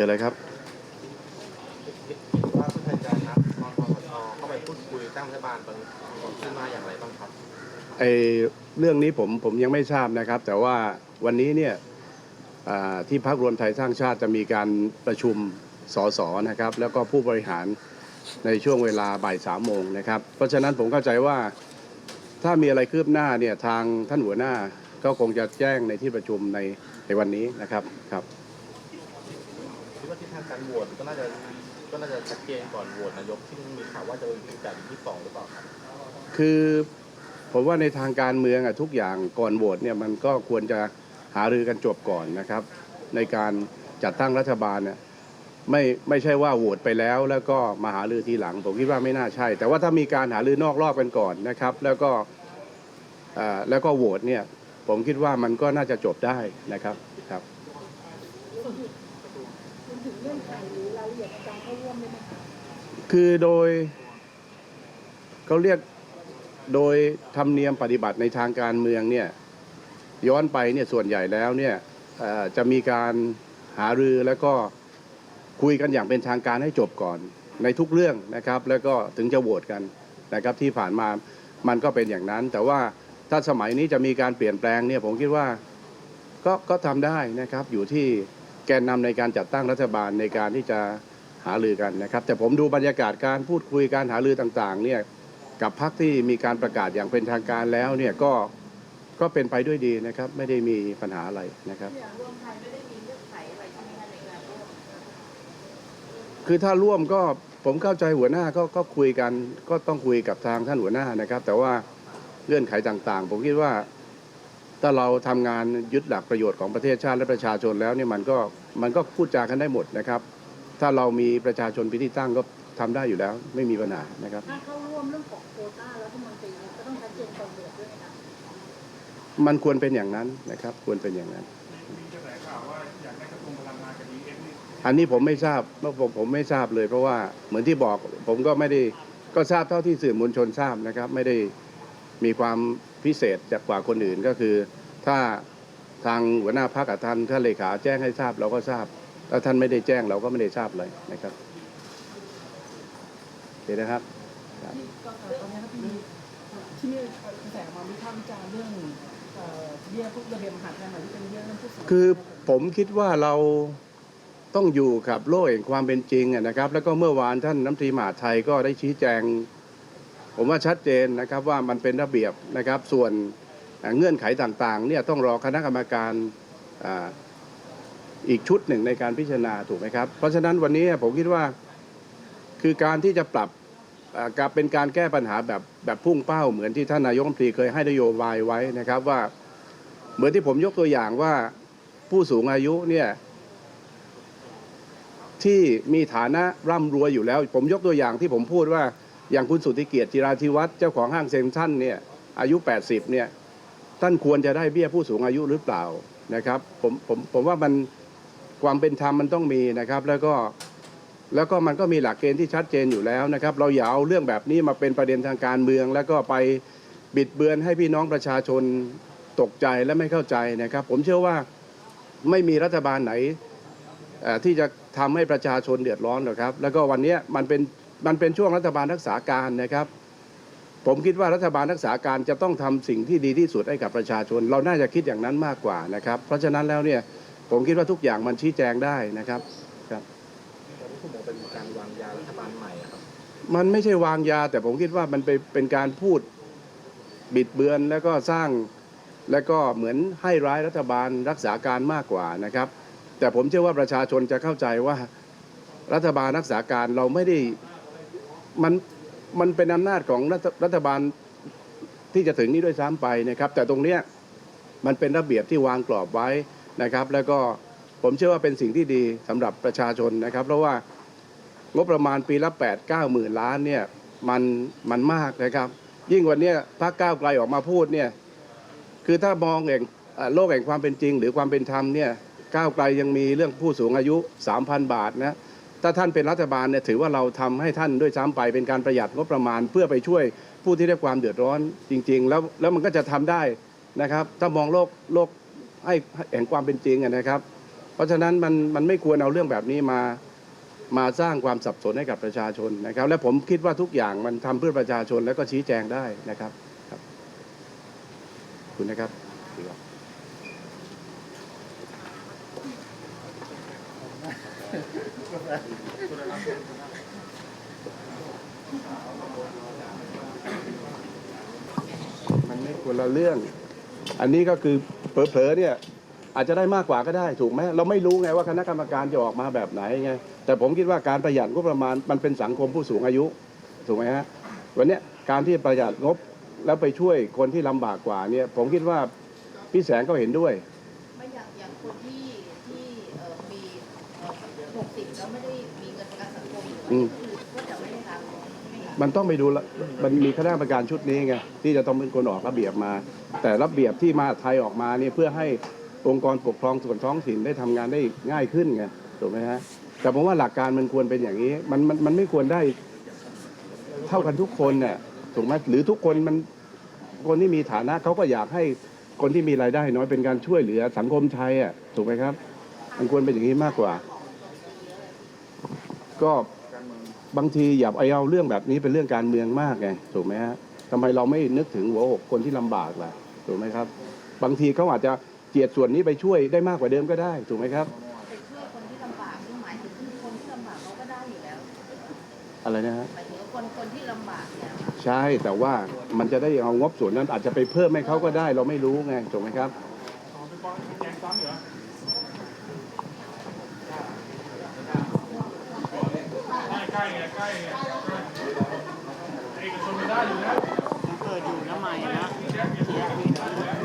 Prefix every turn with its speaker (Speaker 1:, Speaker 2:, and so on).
Speaker 1: ชิญเลยครับ
Speaker 2: ว่าเพื่อไทยจะนัดนปปชเข้าไปพูดคุยตั้งรัฐบาลตอนนี้ขึ้นมาอย่างไรบ้างครับ
Speaker 1: ไอเรื่องนี้ผมผมยังไม่ทราบนะครับ แต่ว่าวันนี้เนี่ยอ่าที่พักรวมไทยสร้างชาติจะมีการประชุมสสนะครับ แล้วก็ผู้บริหารในช่วงเวลาบ่ายสามโมงนะครับ เพราะฉะนั้นผมเข้าใจว่าถ้ามีอะไรคืบหน้าเนี่ยทางท่านหัวหน้าก็คงจะแจ้งในที่ประชุมในในวันนี้นะครับครับ
Speaker 2: คิดว่า ที่ทางการโหวตก็น่าจะก็น่าจะชัดเจนก่อนโหวตนายกที่มีข่าวว่าจะเป็นการที่สองหรือเปล่าครับ
Speaker 1: คือผมว่าในทางการเมืองอะทุกอย่างก่อนโหวตเนี่ยมันก็ควรจะหารือกันจบก่อนนะครับ ในการจัดตั้งรัฐบาลเนี่ยไม่ไม่ใช่ว่าโหวตไปแล้ว แล้วก็มาหารือทีหลัง ผมคิดว่าไม่น่าใช่ แต่ว่าถ้ามีการหารือนอกรอบกันก่อนนะครับ แล้วก็แล้วก็โหวตเนี่ยผมคิดว่ามันก็น่าจะจบได้นะครับครับ
Speaker 3: รวมถึงเงื่อนไข หรือรายละเอียดในการเข้าร่วมด้วยไหมคะ
Speaker 1: คือโดยเขาเรียกโดยธรรมเนียมปฏิบัติในทางการเมืองเนี่ยย้อนไปเนี่ยส่วนใหญ่แล้วเนี่ยจะมีการหารือแล้วก็คุยกันอย่างเป็นทางการให้จบก่อน ในทุกเรื่องนะครับ แล้วก็ถึงจะโหวตกันนะครับที่ผ่านมามันก็เป็นอย่างนั้น แต่ว่าถ้าสมัยนี้จะมีการเปลี่ยนแปลงเนี่ยผมคิดว่าก็ก็ทำได้นะครับอยู่ที่แกนนำในการจัดตั้งรัฐบาลในการที่จะ หารือกันนะครับ แต่ผมดูบรรยากาศการพูดคุยการหารือต่างๆเนี่ยกับพรรคที่มีการประกาศอย่างเป็นทางการแล้วเนี่ยก็ก็เป็นไปด้วยดีนะครับ ไม่ได้มีปัญหาอะไรนะครับ
Speaker 3: อย่างรวมไทยไม่ได้มีเงื่อนไขอะไรใช่ไหมคะในการร่วม
Speaker 1: คือถ้าร่วมก็ผมเข้าใจหัวหน้าก็ก็คุยกัน ก็ต้องคุยกับทางท่านหัวหน้านะครับ แต่ว่าเงื่อนไขต่างๆ ผมคิดว่า ถ้าเราทำงานยึดหลักประโยชน์ของประเทศชาติและประชาชนแล้วเนี่ยมันก็มันก็พูดจากันได้หมดนะครับ ถ้าเรามีประชาชนเป็นที่ตั้งก็ทำได้อยู่แล้วไม่มีปัญหานะครับ
Speaker 3: ถ้าเข้าร่วมเรื่องของโควต้ารัฐมนตรีเนี่ยก็ต้องชัดเจนก่อนโหวตด้วยไหมคะ
Speaker 1: มันควรเป็นอย่างนั้นนะครับ ควรเป็นอย่างนั้น
Speaker 4: มีกระแสข่าวว่าอยากได้กระทรวงพลังงานกับดีเอ็นนี่
Speaker 1: อันนี้ผมไม่ทราบเพราะผมผมไม่ทราบเลย เพราะว่าเหมือนที่บอกผมก็ไม่ได้ก็ทราบเท่าที่สื่อมวลชนทราบนะครับ ไม่ได้มีความพิเศษจากกว่าคนอื่นก็คือ ถ้าทางหัวหน้าพักกับท่านท่านเลขาแจ้งให้ทราบเราก็ทราบ แล้วท่านไม่ได้แจ้งเราก็ไม่ได้ทราบเลยนะครับโอเคนะครับ
Speaker 5: ที่ก็ตอนนี้ครับที่มีที่มีกระแสออกมาวิพากษ์วิจารณ์เรื่องเอ่อเบี้ยพวกระเบียบมหาดไทยใหม่ที่เป็นเบี้ยเรื่องผู้สูงอายุ
Speaker 1: คือผมคิดว่าเราต้องอยู่กับโลกแห่งความเป็นจริงอะนะครับ แล้วก็เมื่อวานท่านน้ำตรีมหาดไทยก็ได้ชี้แจง ผมว่าชัดเจนนะครับว่ามันเป็นระเบียบนะครับ ส่วนเอ่อเงื่อนไขต่างๆเนี่ยต้องรอคณะกรรมการ อีกชุดหนึ่งในการพิจารณาถูกไหมครับ เพราะฉะนั้นวันนี้ผมคิดว่าคือการที่จะปรับอ่าการเป็นการแก้ปัญหาแบบแบบพุ่งเป้า เหมือนที่ท่านนายกรัฐมนตรีเคยให้นโยบายไว้นะครับว่า เหมือนที่ผมยกตัวอย่างว่าผู้สูงอายุเนี่ยที่มีฐานะร่ำรวยอยู่แล้ว ผมยกตัวอย่างที่ผมพูดว่าอย่างคุณสุทธิเกียรติจิราธิวัฒน์เจ้าของห้างเซ็นทรัลเนี่ยอายุ 80เนี่ยท่านควรจะได้เบี้ยผู้สูงอายุหรือเปล่านะครับผมผมผมว่ามัน ความเป็นธรรมมันต้องมีนะครับ แล้วก็แล้วก็มันก็มีหลักเกณฑ์ที่ชัดเจนอยู่แล้วนะครับ เราอย่าเอาเรื่องแบบนี้มาเป็นประเด็นทางการเมือง แล้วก็ไปบิดเบือนให้พี่น้องประชาชนตกใจและไม่เข้าใจนะครับ ผมเชื่อว่าไม่มีรัฐบาลไหนที่จะทำให้ประชาชนเดือดร้อนหรอกครับ แล้วก็วันนี้มันเป็นมันเป็นช่วงรัฐบาลรักษาการนะครับ ผมคิดว่ารัฐบาลรักษาการจะต้องทำสิ่งที่ดีที่สุดให้กับประชาชน เราน่าจะคิดอย่างนั้นมากกว่านะครับ เพราะฉะนั้นแล้วเนี่ย ผมคิดว่าทุกอย่างมันชี้แจงได้นะครับครับ
Speaker 2: ตอนนี้ผมมองเป็นการวางยารัฐบาลใหม่อะครับ
Speaker 1: มันไม่ใช่วางยา แต่ผมคิดว่ามันเป็นเป็นการพูดบิดเบือนแล้วก็สร้างแล้วก็เหมือนให้ร้ายรัฐบาลรักษาการมากกว่านะครับ แต่ผมเชื่อว่าประชาชนจะเข้าใจว่ารัฐบาลรักษาการเราไม่ได้มันมันเป็นอำนาจของรัฐรัฐบาลที่จะถึงนี้ด้วยซ้ำไปนะครับ แต่ตรงเนี้ยมันเป็นระเบียบที่วางกรอบไว้ นะครับ แล้วก็ผมเชื่อว่าเป็นสิ่งที่ดีสำหรับประชาชนนะครับ เพราะว่างบประมาณปีละ8 9หมื่นล้านเนี่ยมันมันมากนะครับ ยิ่งวันนี้พรรคก้าวไกลออกมาพูดเนี่ยคือถ้ามองแห่งเอ่อโลกแห่งความเป็นจริง หรือความเป็นธรรมเนี่ยก้าวไกลยังมีเรื่องผู้สูงอายุ 3,000 บาทนะถ้าท่านเป็นรัฐบาลเนี่ยถือว่าเราทำให้ท่านด้วยซ้ำไปเป็นการประหยัดงบประมาณ เพื่อไปช่วยผู้ที่ได้ความเดือดร้อนจริง ๆ แล้วแล้วมันก็จะทำได้นะครับ ถ้ามองโลกโลก ให้แห่งความเป็นจริงนะครับ เพราะฉะนั้นมันมันไม่ควรเอาเรื่องแบบนี้มามาสร้างความสับสนให้กับประชาชนนะครับ และผมคิดว่าทุกอย่างมันทำเพื่อประชาชนแล้วก็ชี้แจงได้นะครับครับคุณนะครับมันไม่คนละเรื่อง อันนี้ก็คือ เผลอๆเนี่ยอาจจะได้มากกว่าก็ได้ถูกไหมเราไม่รู้ไงว่าคณะกรรมการจะออกมาแบบไหนไงแต่ผมคิดว่าการประหยัดงบประมาณมันเป็นสังคมผู้สูงอายุถูกไหมฮะวันเนี้ยการที่ประหยัดงบแล้วไปช่วยคนที่ลำบากกว่าเนี่ยผมคิดว่าพี่แสงก็เห็นด้วย
Speaker 6: ไม่อย่างอย่างคนที่ที่เอ่อมีหกสิบแล้วไม่ได้มีเงินประกันสังคมหรือ มั
Speaker 1: นต้องไปดูละมันมีคณะกรรมการชุดนี้ไงที่จะต้องเป็นคนออกระเบียบมา แต่ระเบียบที่มาไทยออกมาเนี่ยเพื่อให้องค์กรปกครองส่วนท้องถิ่นได้ทำงานได้ง่ายขึ้นไงถูกไหมฮะแต่ผมว่าหลักการมันควรเป็นอย่างนี้ มันมันมันไม่ควรได้เท่ากันทุกคนเนี่ยถูกไหมหรือทุกคนมันคนที่มีฐานะเขาก็อยากให้คนที่มีรายได้น้อยเป็นการช่วยเหลือสังคมไทยอะถูกไหมครับ มันควรเป็นอย่างนี้มากกว่า ก็ บางทีอย่าไปเอาเรื่องแบบนี้เป็นเรื่องการเมืองมากไงถูกไหมฮะทำไมเราไม่นึกถึงหัวอกคนที่ลำบากล่ะถูกไหมครับ บางทีเขาอาจจะเจียดส่วนนี้ไปช่วยได้มากกว่าเดิมก็ได้ถูกไหมครับ
Speaker 6: ไปช่วยคนที่ลำบากนี่หมายถึงคนที่ลำบากเขาก็ได้อยู่แล้ว
Speaker 1: อะไรนะฮะ
Speaker 6: หมายถึงว่าคนคนที่ลำบากเนี่ย
Speaker 1: ใช่แต่ว่ามันจะได้เอางบส่วนนั้นอาจจะไปเพิ่มให้เขาก็ได้ เราไม่รู้ไงถูกไหมครับ
Speaker 4: อ๋อเป็นกองแกงซ้ำเหรอ ใกล้ๆไงใกล้เอกชนไม่ได้อยู่นะ
Speaker 7: เกิดอยู่น้ำใหม่นะ
Speaker 4: แจ๊คเนี่ย